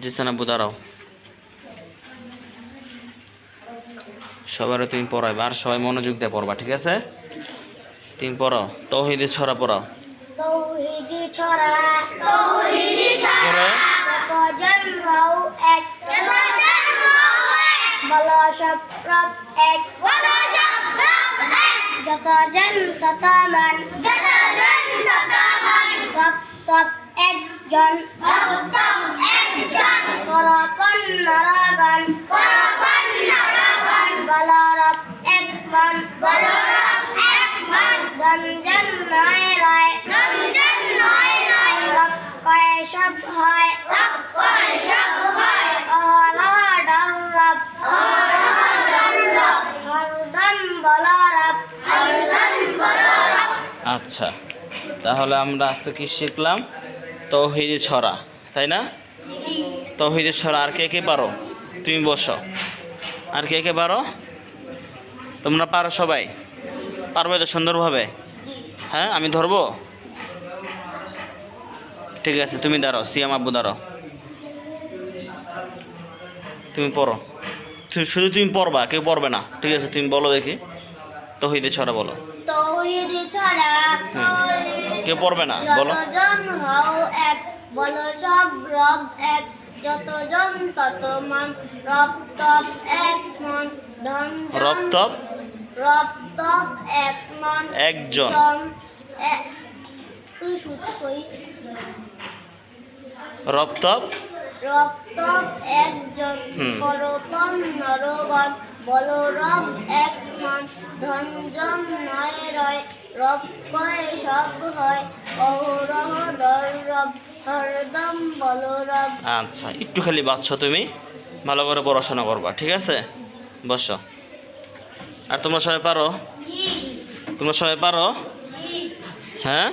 জিসান আব্বু দাঁড়াও। সবারও তুমি পড়াইবা আর সবাই মনোযোগ দিয়ে পড়বা ঠিক আছে? তুমি পড়াও ছড়া পড়াও। তৌহিদি ছড়া তৌহিদি জন্মও এক বলো সব রব এক বলো সব রব এক। যত জন তত মান যত জন তত মান রব তব একজন। রব হয় সব হয় অহরহ রব অহরহ রব হরদম বলো রব হরদম বলো রব আচ্ছা তাহলে আমরা আজকে কি শিখলাম? তৌহিদি ছড়া তাই না? তৌহিদি ছড়া আর কে কে পারো? তুমি বসো। আর কে কে পারো? তোমরা পারো সবাই? পারবে তো সুন্দরভাবে? হ্যাঁ আমি ধরবো? ঠিক আছে তুমি দাঁড়াও সিয়াম আব্বু দাঁড়াও। তুমি পড়ো। তুমি শুধু তুমি পড়বা কেউ পড়বে না ঠিক আছে তুমি বলো দেখি। তহিদে ছড়া বলো। কেউ পড়বে না বলো। বলো সব রব এক। যতজন তত মান রব তব এক মন ধন রব তব রব তব এক মান একজন। জন এক তুই শুধু কই রব তব রব তব একজন। করতন নরগণ বলো রব এক মান ধন জন নয় রয়। রব কয় সব হয় অহরহ হরদম বলো রব। আচ্ছা একটু খালি বাচ্চ তুমি। ভালো করে পড়াশোনা করবা ঠিক আছে? বসো। আর তোমরা সবাই পারো? তোমরা সবাই পারো? হ্যাঁ?